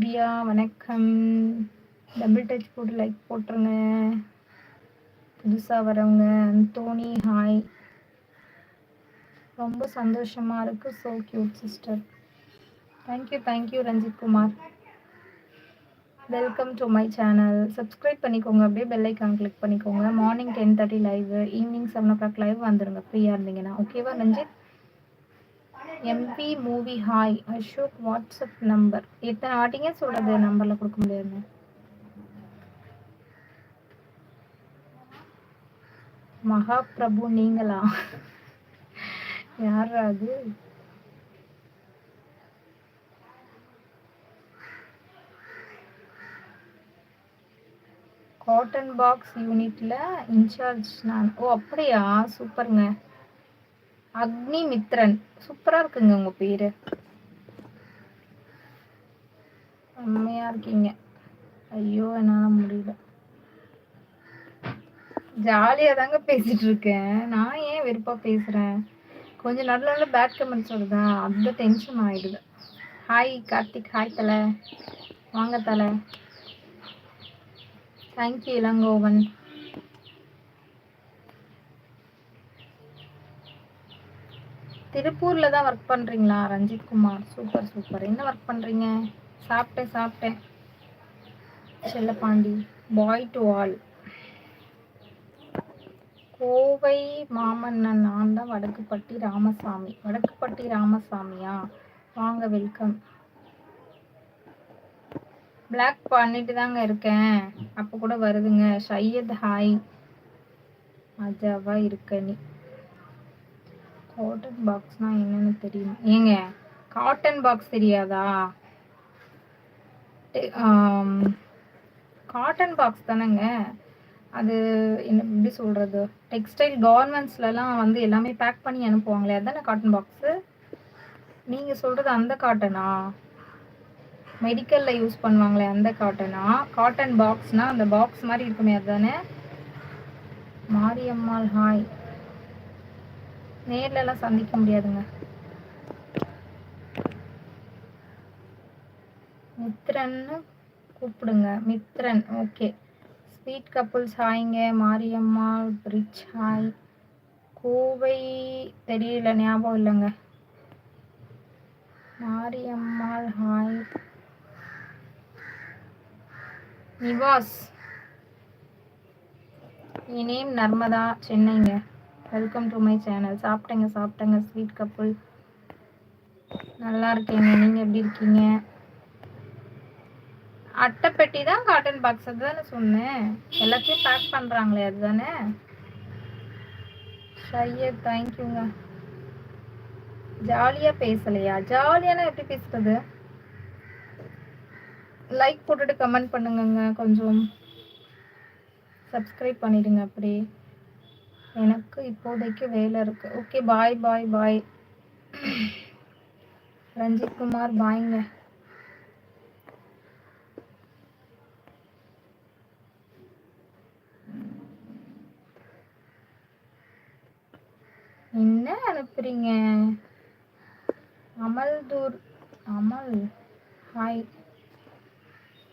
திவ்யா வணக்கம். Double touch போட்டு like போட்டுருங்க. புதுசாக வரவங்க அந்தோனி ஹாய் ரொம்ப சந்தோஷமாக இருக்குது so cute sister thank you thank you Ranjith Kumar. Welcome to my channel subscribe பண்ணிக்கோங்க. அப்படியே பெல் ஐக்கான் கிளிக் பண்ணிக்கோங்க. Morning ten thirty live evening seven o'clock live வந்துடுங்க ஃப்ரீயாக இருந்தீங்கன்னா. ஓகேவா Ranjith? MP movie hi Ashok WhatsApp number எத்தனை வாட்டிங்க சொல்றது? நம்பர்ல கொடுக்க முடியாது மகாபிரபு நீங்களா? யார் அது? காட்டன் பாக்ஸ் யூனிட்ல இன்சார்ஜ் நான். ஓ அப்படியா? சூப்பருங்க. அக்னி மித்ரன் சூப்பரா இருக்குங்க உங்க பேரு. செம்மையா இருக்கீங்க. ஐயோ என்னால முடியல. ஜாலியா தாங்க பேசிட்டு இருக்கேன். நான் ஏன் வெறுப்பா பேசுறேன்? கொஞ்சம் நல்ல நல்ல பேட் கமெண்ட்ஸ் வருதா? அந்த டென்ஷன் ஆயிடுது. ஹாய் கார்த்திக். ஹாய் தலை. வாங்க தலை. Thank you Elangovan. திருப்பூர்ல தான் ஒர்க் பண்றீங்களா? ரஞ்சித் குமார். சூப்பர் சூப்பர் என்ன ஒர்க் பண்றீங்க? சாப்பிட்டேன் சாப்பிட்டேன். Sellapandi bye to all Kovai Maamannan நான் தான் வடக்குப்பட்டி ராமசாமி. வடக்குப்பட்டி ராமசாமியா? வாங்க வெல்கம் பிளாக் பண்ணிட்டு தாங்க இருக்கேன். அப்போ கூட வருதுங்க. சையத் ஹாய் அஜாவா இருக்க நீ காட்டன் பாக்ஸ்னால் என்னன்னு தெரியும்? ஏங்க காட்டன் பாக்ஸ் தெரியாதா? காட்டன் பாக்ஸ் தானேங்க. அது என்ன எப்படி சொல்கிறது டெக்ஸ்டைல் கார்மெண்ட்ஸ்லலாம் வந்து எல்லாமே பேக் பண்ணி அனுப்புவாங்களே அதானே காட்டன் பாக்ஸு நீங்கள் சொல்கிறது அந்த காட்டனா மெடிக்கலில் யூஸ் பண்ணுவாங்களே அந்த காட்டனா காட்டன் பாக்ஸ்னால் அந்த பாக்ஸ் மாதிரி இருக்குமே அதுதானே மாரியம்மாள் ஹாய் நேர்லலாம் சந்திக்க முடியாதுங்க. மித்ரன்னு கூப்பிடுங்க. மித்ரன் ஓகே. ஸ்வீட் கப்புள்ஸ் ஹாய்ங்க மாரியம்மா ரிச் ஹாய். கோவை தெரியல ஞாபகம் இல்லைங்க. மாரியம்மாள் ஹாய். நிவாஸ். என் நேம் நர்மதா சென்னைங்க. வெல்கம் டு மை சேனல் சாப்பிட்டேங்க சாப்பிட்டேங்க ஸ்வீட் கப்புள் நல்லா இருக்கேங்க. நீங்கள் எப்படி இருக்கீங்க? அட்டைப்பெட்டி தான் காட்டன் பாக்ஸ் அதுதானே சொன்னேன். எல்லாத்தையும் பேக் பண்ணுறாங்களே அதுதானே? சையத் தேங்க்யூங்க ஜாலியாக பேசலையா? ஜாலியானா எப்படி பேசுறது? லைக் போட்டுட்டு கமெண்ட் பண்ணுங்கங்க கொஞ்சம். சப்ஸ்கிரைப் பண்ணிடுங்க அப்படி எனக்கு இப்போதைக்கு வேலை இருக்கு. Okay bye bye bye Ranjith Kumar பாய்ங்க என்ன அனுப்புறீங்க? அமல்தூர் அமல் ஹாய்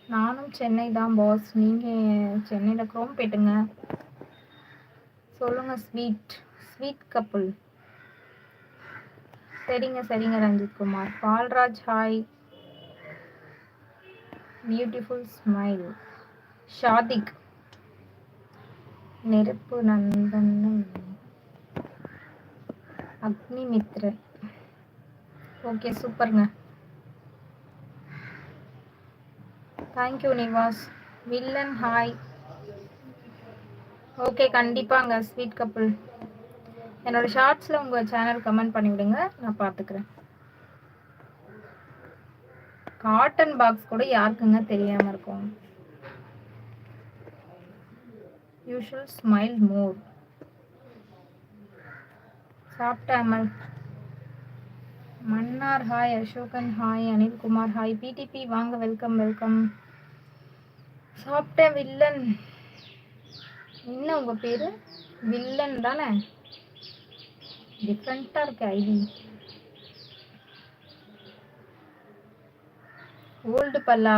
நானும் சென்னை தான் பாஸ் நீங்கள் சென்னையில் குரோம்பேட்டுங்க சொல்லுங்க ஸ்வீட். Sweet couple. சரிங்க சரிங்க Ranjith Kumar Balraj hi. Beautiful smile Shadik. நெருப்பு நந்தன் அக்னி மித்ரன் ஓகே சூப்பருங்க. Thank you Nivas. Villain hi. Okay கண்டிப்பாங்க ஸ்வீட் கப்புள் என்னோட ஷார்ட்ஸில் உங்கள் சேனல் கமெண்ட் பண்ணிவிடுங்க நான் பார்த்துக்கிறேன் காட்டன் பாக்ஸ் கூட யாருக்குங்க தெரியாமல் இருக்கும்? யூஷுவல் ஸ்மைல் மோர் சாப்பிட்டாமல் Mannar hi Ashokan hi Anilkumar hi PDP வாங்க வெல்கம் வெல்கம் சாப்பிட்டேன் வில்லன். என்ன உங்க பேரு? வில்லன் தானே? டிஃப்ரெண்ட்டாக இருக்கு ஐடி ஓல்டு பல்லா